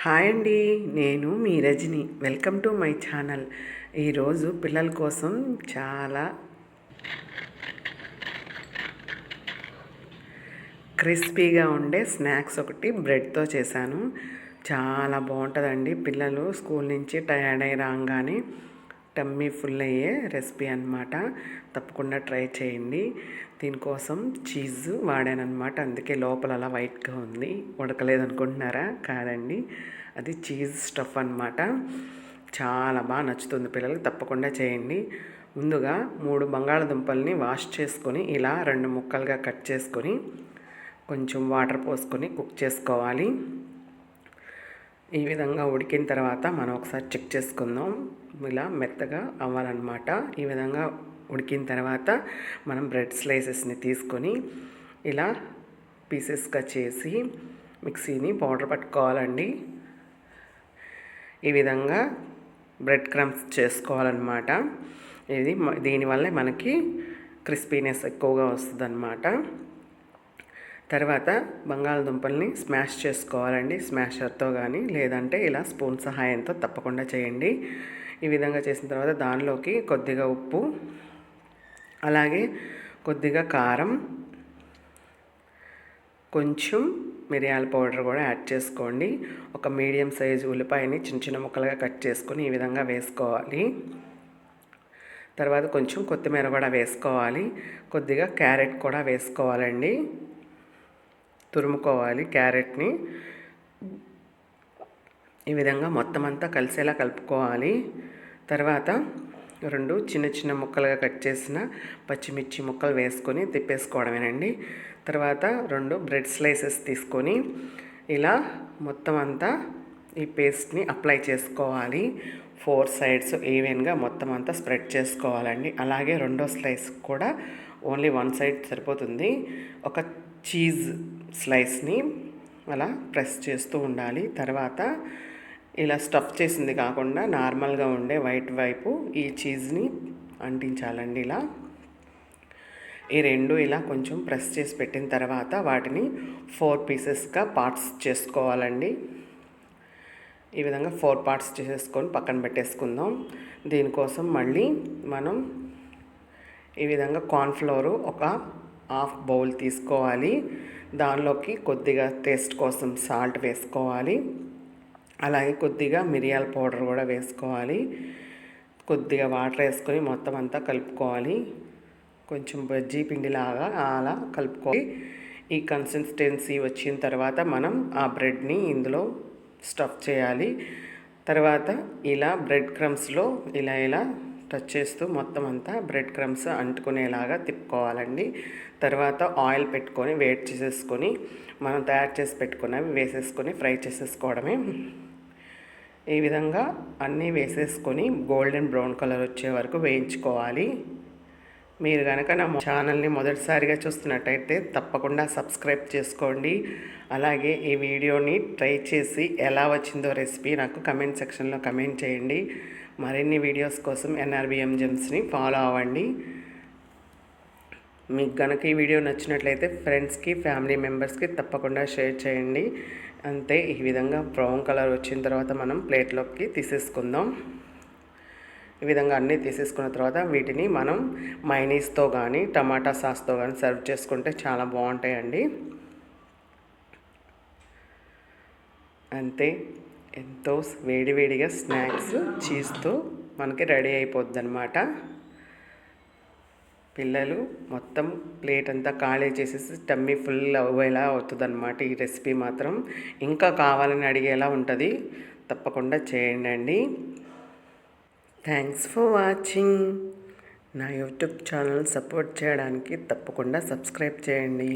Hi అండి నేను మీ Rajani. Welcome to my channel. ఈరోజు పిల్లల కోసం చాలా క్రిస్పీగా ఉండే స్నాక్స్ ఒకటి బ్రెడ్తో చేశాను. చాలా బాగుంటుందండి. పిల్లలు స్కూల్ నుంచి టయర్డ్ అయి రాగానే టమ్మీ ఫుల్ అయ్యే రెసిపీ అనమాట తప్పకుండా ట్రై చేయండి. దీనికోసం చీజ్ వాడానమాట అందుకే లోపల అలా వైట్గా ఉంది. ఉడకలేదు అనుకుంటున్నారా కాదండి. అది చీజ్ స్టఫ్ అనమాట చాలా బాగా నచ్చుతుంది పిల్లలకి. తప్పకుండా చేయండి. ముందుగా మూడు బంగాళదుంపల్ని వాష్ చేసుకొని ఇలా రెండు ముక్కలుగా కట్ చేసుకొని కొంచెం వాటర్ పోసుకొని కుక్ చేసుకోవాలి. ఈ విధంగా ఉడికిన తర్వాత మనం ఒకసారి చెక్ చేసుకుందాం. ఇలా మెత్తగా అవ్వాలన్నమాట. ఈ విధంగా ఉడికిన తర్వాత మనం బ్రెడ్ స్లైసెస్ని తీసుకొని ఇలా పీసెస్గా చేసి మిక్సీని పౌడర్ పట్టుకోవాలండి. ఈ విధంగా బ్రెడ్ క్రమ్స్ చేసుకోవాలన్నమాట. ఇది దీనివల్ల మనకి క్రిస్పీనెస్ ఎక్కువగా వస్తుంది తర్వాత బంగాళదుంపల్ని స్మాష్ చేసుకోవాలండి స్మాషర్తో కానీ లేదంటే ఇలా స్పూన్ సహాయంతో తప్పకుండా చేయండి. ఈ విధంగా చేసిన తర్వాత దానిలోకి కొద్దిగా ఉప్పు అలాగే కొద్దిగా కారం కొంచెం మిరియాల పౌడర్ కూడా యాడ్ చేసుకోండి. ఒక మీడియం సైజు ఉల్లిపాయని చిన్న చిన్న ముక్కలుగా కట్ చేసుకొని ఈ విధంగా వేసుకోవాలి. తర్వాత కొంచెం కొత్తిమీర కూడా వేసుకోవాలి. కొద్దిగా క్యారెట్ కూడా వేసుకోవాలండి. తురుముకోవాలి క్యారెట్ని. ఈ విధంగా మొత్తం అంతా కలిసేలా కలుపుకోవాలి. తర్వాత రెండు చిన్న చిన్న ముక్కలుగా కట్ చేసిన పచ్చిమిర్చి ముక్కలు వేసుకొని తిప్పేసుకోవడమేనండి. తర్వాత రెండు బ్రెడ్ స్లైసెస్ తీసుకొని ఇలా మొత్తం అంతా ఈ పేస్ట్ని అప్లై చేసుకోవాలి. ఫోర్ సైడ్స్ ఈవెన్గా మొత్తం అంతా స్ప్రెడ్ చేసుకోవాలండి. అలాగే రెండో స్లైస్ కూడా ఓన్లీ వన్ సైడ్ సరిపోతుంది. ఒక చీజ్ స్లైస్ని అలా ప్రెస్ చేస్తూ ఉండాలి. తర్వాత ఇలా స్టఫ్ చేసింది కాకుండా నార్మల్గా ఉండే వైట్ వైపు ఈ చీజ్ని అంటించాలండి ఇలా. ఈ రెండు ఇలా కొంచెం ప్రెస్ చేసి పెట్టిన తర్వాత వాటిని ఫోర్ పీసెస్గా పార్ట్స్ చేసుకోవాలండి. ఈ విధంగా ఫోర్ పార్ట్స్ చేసేసుకొని పక్కన పెట్టేసుకుందాం. దీనికోసం మళ్ళీ మనం ఈ విధంగా కార్న్ఫ్లోరు ఒక హాఫ్ బౌల్ తీసుకోవాలి. దానిలోకి కొద్దిగా టేస్ట్ కోసం సాల్ట్ వేసుకోవాలి. అలాగే కొద్దిగా మిరియాల పౌడర్ కూడా వేసుకోవాలి. కొద్దిగా వాటర్ వేసుకొని మొత్తం అంతా కలుపుకోవాలి. కొంచెం బజ్జీ పిండిలాగా అలా కలుపుకోవాలి. ఈ కన్సిస్టెన్సీ వచ్చిన తర్వాత మనం ఆ బ్రెడ్ని ఇందులో స్టఫ్ చేయాలి. తర్వాత ఇలా బ్రెడ్ క్రమ్స్లో ఇలా ఇలా టచ్ చేస్తూ మొత్తం అంతా బ్రెడ్ క్రమ్స్ అంటుకునేలాగా తిప్పుకోవాలండి. తర్వాత ఆయిల్ పెట్టుకొని వేట్ చేసేసుకొని మనం తయారు చేసి పెట్టుకున్నవి వేసేసుకొని ఫ్రై చేసేసుకోవడమే. ఈ విధంగా అన్నీ వేసేసుకొని గోల్డెన్ బ్రౌన్ కలర్ వచ్చే వరకు వేయించుకోవాలి. మీరు కనుక నా ఛానల్ని మొదటిసారిగా చూస్తున్నట్టయితే తప్పకుండా సబ్స్క్రైబ్ చేసుకోండి. అలాగే ఈ వీడియోని ట్రై చేసి ఎలా వచ్చిందో రెసిపీ నాకు కమెంట్ సెక్షన్లో కమెంట్ చేయండి. మరిన్ని వీడియోస్ కోసం ఎన్ఆర్బిఎం జెమ్స్ని ఫాలో అవ్వండి. మీకు కనుక ఈ వీడియో నచ్చినట్లయితే ఫ్రెండ్స్కి ఫ్యామిలీ మెంబర్స్కి తప్పకుండా షేర్ చేయండి. అంతే ఈ విధంగా బ్రౌన్ కలర్ వచ్చిన తర్వాత మనం ప్లేట్లోకి తీసేసుకుందాం. ఈ విధంగా అన్నీ తీసేసుకున్న తర్వాత వీటిని మనం మైనీస్తో కానీ టమాటా సాస్తో కానీ సర్వ్ చేసుకుంటే చాలా బాగుంటాయండి. అంతే. ఎంతో వేడివేడిగా స్నాక్స్ చీజ్తో మనకి రెడీ అయిపోద్ది అనమాట పిల్లలు మొత్తం ప్లేట్ అంతా ఖాళీ చేసేసి టమ్మీ ఫుల్ అవ్వేలా అవుతుంది అనమాట ఈ రెసిపీ మాత్రం. ఇంకా కావాలని అడిగేలా ఉంటుంది. తప్పకుండా చేయండి థ్యాంక్స్ ఫర్ వాచింగ్. నా యూట్యూబ్ ఛానల్ సపోర్ట్ చేయడానికి తప్పకుండా సబ్స్క్రైబ్ చేయండి.